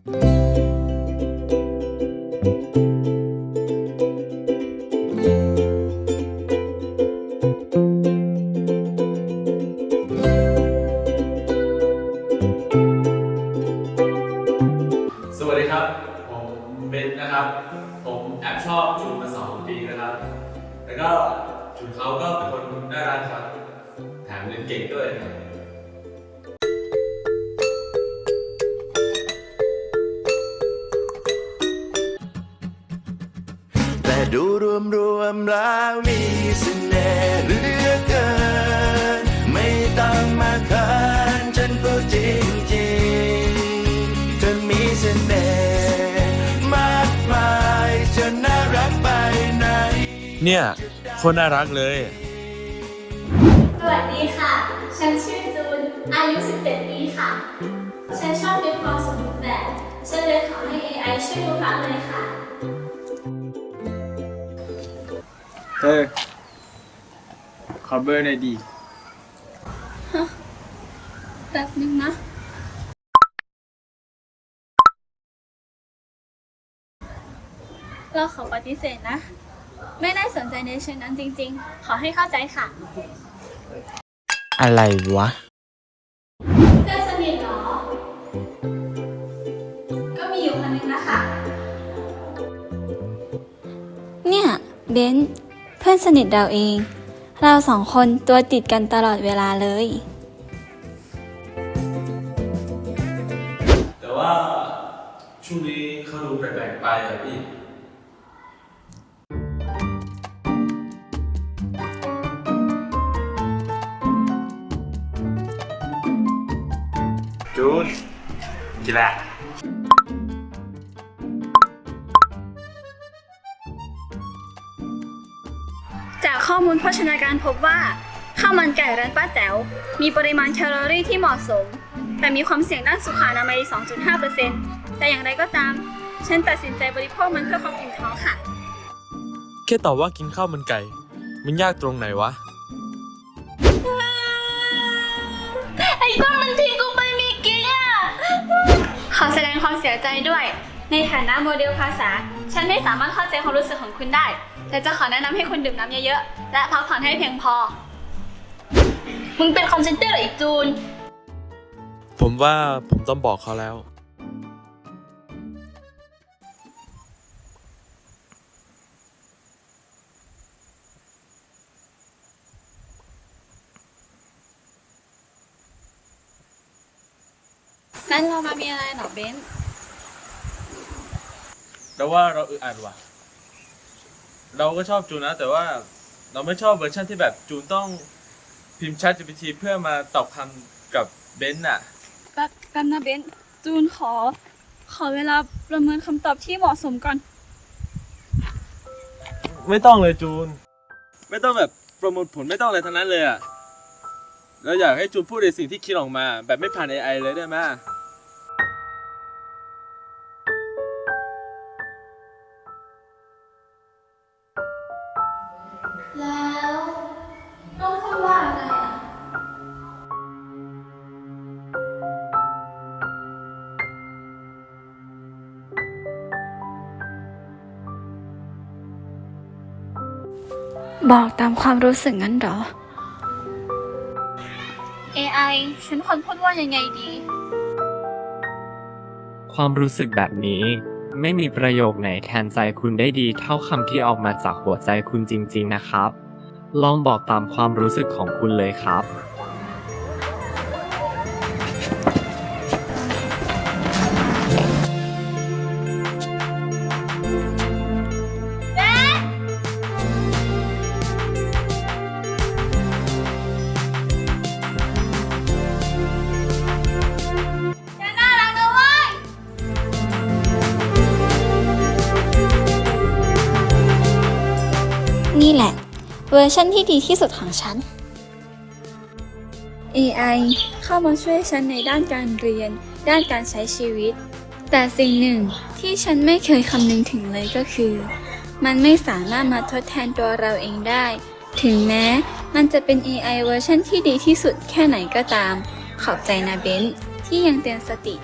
สวัสดีครับ ผมเบนนะครับ ผมแอบชอบจูนมาสองปีนะครับ แล้วก็จูนเขาก็เป็นคนน่ารักครับ แถมเรียนเก่งด้วยครับ ดูรวมรวมๆแล้วมีเสน่ห์เหลือเกิน ไม่ต้องมาเขินฉันพูดจริงจริงๆเธอมีเสน่ห์มากมายจนน่ารักไปไหนเนี่ยคนน่ารักเลย สวัสดีค่ะ ฉันชื่อจูน อายุ 17 ปีค่ะ ฉันชอบมีความสมบูรณ์แบบ ฉันเลยขอให้ AI ช่วยดูพักเลยค่ะ เธอขอเบอร์หน่อยดีแป๊บนึงนะ เราขอปฏิเสธนะ ไม่ได้สนใจในเชิงนั้นจริง ๆ ขอให้เข้าใจค่ะ อะไรวะ เพื่อนสนิทเหรอ ก็มีอยู่คนนึงนะคะ เนี่ย เบนซ์ เพื่อนสนิทเราเอง เราสองคนตัวติดกันตลอดเวลาเลย แต่ว่าช่วงนี้เขาดูแปลกๆไปอะพี่ จูนกินละ จากข้อมูลโภชนาการพบว่าข้าวมันไก่ร้านป้าแต๋วมีปริมาณแคลอรี่ที่เหมาะสม แต่มีความเสี่ยงด้านสุขอนามัย 2.5%แต่อย่างไรก็ตาม ฉันตัดสินใจบริโภคมันเพื่อความอิ่มท้องค่ะ แค่ตอบว่ากินข้าวมันไก่ มันยากตรงไหนวะ ไอ้ต้นมันทิ้งกูไปมีกิ๊กอะ ขอแสดงความเสียใจด้วย ในฐานะโมเดลภาษา ฉันไม่สามารถเข้าใจความรู้สึกของคุณได้ แต่จะขอแนะนำให้คุณดื่มน้ำเยอะๆ และพักผ่อนให้เพียงพอ มึงเป็นคอมเซนเตอร์เหรอไอีจูน ผมว่าผมต้องบอกเขาแล้ว นั้นเรามามีอะไรเหรอเบนซ์ เราว่าเราอึดอัดว่ะ เราก็ชอบจูนนะ แต่ว่าเราไม่ชอบเวอร์ชันที่แบบจูนต้องพิมพ์ Chat GPT เพื่อมาตอบคำกับเบนซ์อะ แป๊บแป๊บนะเบนซ์จูนขอ ขอเวลาประเมินคำตอบที่เหมาะสมก่อน ไม่ต้องเลยจูน ไม่ต้องแบบโปรโมทผลไม่ต้องอะไรทั้งนั้นเลยอะเราอยากให้จูนพูดในสิ่งที่คิดออกมา แบบไม่ผ่าน AI เลยได้ไหม บอกตามความรู้สึกงั้นเหรอ AI ฉันควรพูดว่ายังไงดี ความรู้สึกแบบนี้ ไม่มีประโยคไหนแทนใจคุณได้ดีเท่าคำที่ออกมาจากหัวใจคุณจริงๆนะครับ ลองบอกตามความรู้สึกของคุณเลยครับ นี่แหละ เวอร์ชันที่ดีที่สุดของฉัน AI เข้ามาช่วยฉันในด้านการเรียน ด้านการใช้ชีวิต แต่สิ่งหนึ่งที่ฉันไม่เคยคำนึงถึงเลยก็คือ มันไม่สามารถมาทดแทนตัวเราเองได้ ถึงแม้มันจะเป็น AI เวอร์ชันที่ดีที่สุดแค่ไหนก็ตาม ขอบใจนะเบนที่ยังเตือนสติ